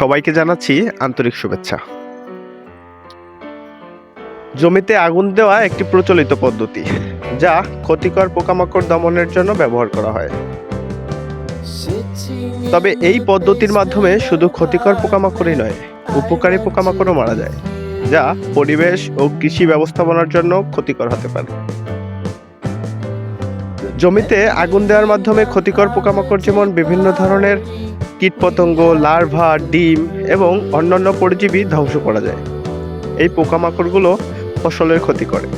সবাইকে জানাচ্ছি আন্তরিক শুভেচ্ছা। জমিতে আগুন দেওয়া একটি প্রচলিত পদ্ধতি, যা ক্ষতিকর পোকামাকড় দমনের জন্য ব্যবহার করা হয়। তবে এই পদ্ধতির মাধ্যমে শুধু ক্ষতিকর পোকামাকড়ই নয়, উপকারী পোকামাকড়ও মারা যায়, যা পরিবেশ ও কৃষি ব্যবস্থাপনার জন্য ক্ষতিকর হতে পারে। জমিতে আগুন দেওয়ার মাধ্যমে ক্ষতিকর পোকামাকড় যেমন বিভিন্ন ধরনের কীটপতঙ্গ, লার্ভা, ডিম এবং অন্যান্য পরজীবী ধ্বংস করা যায়। এই পোকামাকড়গুলো ফসলের ক্ষতি করে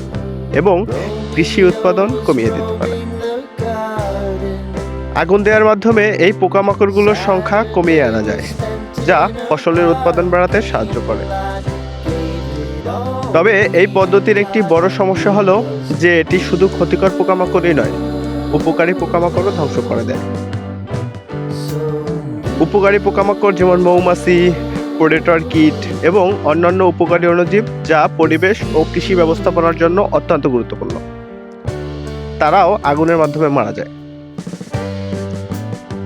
এবং কৃষি উৎপাদন কমিয়ে দিতে পারে। আগুন দেওয়ার মাধ্যমে এই পোকামাকড়গুলোর সংখ্যা কমিয়ে আনা যায়, যা ফসলের উৎপাদন বাড়াতে সাহায্য করে। তবে এই পদ্ধতির একটি বড় সমস্যা হলো যে এটি শুধু ক্ষতিকর পোকামাকড়ই নয় উপকারী পোকামাকড়ও ধ্বংস করে দেয়। উপকারী পোকামাকড় যেমন মৌমাছি প্রেডেটর কীট এবং অন্যান্য উপকারী অণুজীব যা পরিবেশ ও কৃষি ব্যবস্থাপনার জন্য অত্যন্ত গুরুত্বপূর্ণ। তারাও আগুনের মাধ্যমে মারা যায়।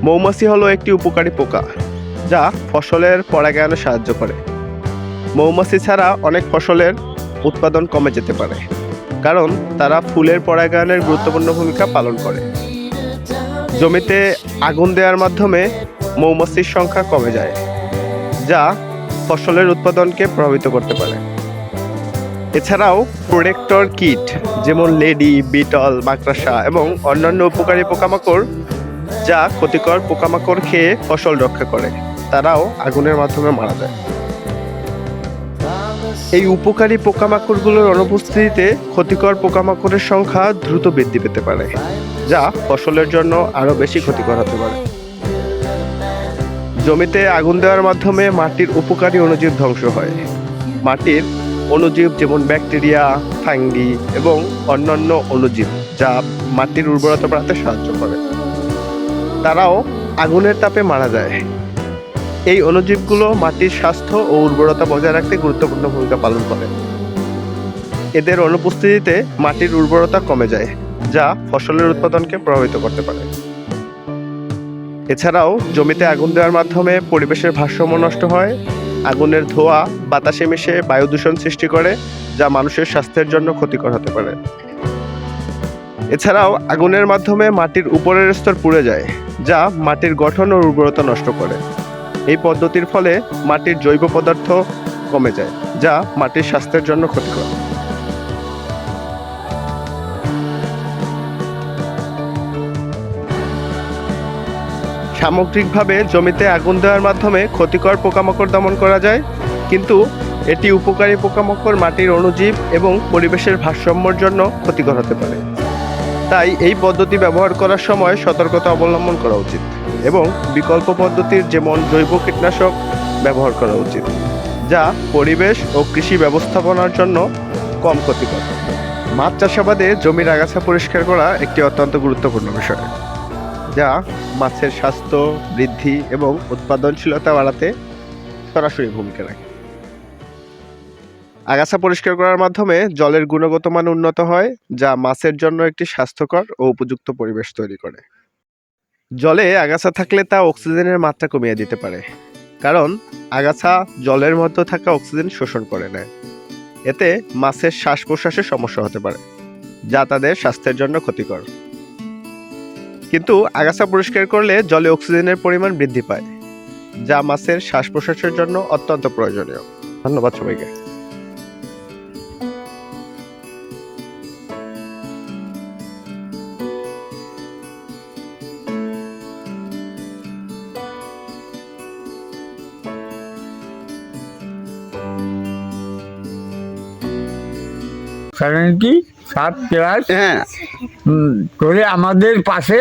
মৌমাছি হলো একটি উপকারী পোকা যা ফসলের পরাগায়নে সাহায্য করে। মৌমাছি ছাড়া অনেক ফসলের উৎপাদন কমে যেতে পারে। কারণ তারা ফুলের পরাগায়নের গুরুত্বপূর্ণ ভূমিকা পালন করে। জমিতে আগুন দেওয়ার মাধ্যমে মৌমাছির সংখ্যা কমে যায়, যা ফসলের উৎপাদনকে প্রভাবিত করতে পারে। এছাড়াও প্রোটেক্টর কিট যেমন লেডি, বিটল, মাকড়াসা এবং অন্যান্য উপকারী পোকামাকড়, যা ক্ষতিকর পোকামাকড় খেয়ে ফসল রক্ষা করে, তারাও আগুনের মাধ্যমে মারা যায়। এই উপকারী পোকামাকড়গুলোর অনুপস্থিতিতে ক্ষতিকর পোকামাকড়ের সংখ্যা দ্রুত বৃদ্ধি পেতে পারে, যা ফসলের জন্য আরও বেশি ক্ষতিকর হতে পারে। জমিতে আগুন দেওয়ার মাধ্যমে মাটির উপকারী অণুজীব ধ্বংস হয়। মাটির অণুজীব যেমন ব্যাকটেরিয়া, ফাঙ্গি এবং অন্যান্য অণুজীব, যা মাটির উর্বরতা বাড়াতে সাহায্য করে। তারাও আগুনের তাপে মারা যায়। এই অণুজীবগুলো মাটির স্বাস্থ্য ও উর্বরতা বজায় রাখতে গুরুত্বপূর্ণ ভূমিকা পালন করে। এদের অনুপস্থিতিতে মাটির উর্বরতা কমে যায়, যা ফসলের উৎপাদনকে প্রভাবিত করতে পারে। এছাড়াও জমিতে আগুন দেওয়ার মাধ্যমে পরিবেশের ভারসাম্য নষ্ট হয়, আগুনের ধোঁয়া বাতাসে মিশে বায়ু দূষণ সৃষ্টি করে, যা মানুষের স্বাস্থ্যের জন্য ক্ষতিকর হতে পারে। এছাড়াও আগুনের মাধ্যমে মাটির উপরের স্তর পুড়ে যায়, যা মাটির গঠন ও উর্বরতা নষ্ট করে। এই পদ্ধতির ফলে মাটির জৈব পদার্থ কমে যায়, যা মাটির স্বাস্থ্যের জন্য ক্ষতিকর। সামগ্রিকভাবে জমিতে আগুন দেওয়ার মাধ্যমে ক্ষতিকর পোকামাকড় দমন করা যায়, কিন্তু এটি উপকারী পোকামাকড় মাটির অণুজীব এবং পরিবেশের ভারসাম্যর জন্য ক্ষতিকর হতে পারে। তাই এই পদ্ধতি ব্যবহার করার সময় সতর্কতা অবলম্বন করা উচিত। এবং বিকল্প পদ্ধতির যেমন জৈব কীটনাশক ব্যবহার করা উচিত, যা পরিবেশ ও কৃষি ব্যবস্থাপনার জন্য কম ক্ষতিকর। মাছ চাষাবাদে জমির আগাছা পরিষ্কার করা একটি অত্যন্ত গুরুত্বপূর্ণ বিষয়, যা মাছের স্বাস্থ্য, বৃদ্ধি এবং উৎপাদনশীলতা বাড়াতে সরাসরি ভূমিকা রাখে। আগাছা পরিষ্কার করার মাধ্যমে জলের গুণগত মান উন্নত হয়, যা মাছের জন্য একটি স্বাস্থ্যকর ও উপযুক্ত পরিবেশ তৈরি করে। জলে আগাছা থাকলে তা অক্সিজেনের মাত্রা কমিয়ে দিতে পারে। কারণ আগাছা জলের মধ্যে থাকা অক্সিজেন শোষণ করে নেয়। এতে মাছের শ্বাস প্রশ্বাসের সমস্যা হতে পারে, যা তাদের স্বাস্থ্যের জন্য ক্ষতিকর। কিন্তু আগাছা পরিষ্কার করলে জলে অক্সিজেনের পরিমাণ বৃদ্ধি পায়, যা মাছের শ্বাস প্রশ্বাসের জন্য অত্যন্ত প্রয়োজনীয়। ধন্যবাদ সবাইকে। সেভেন্টি সাত প্লাস হ্যাঁ। করে আমাদের পাশে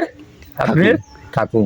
আপনি থাকুন।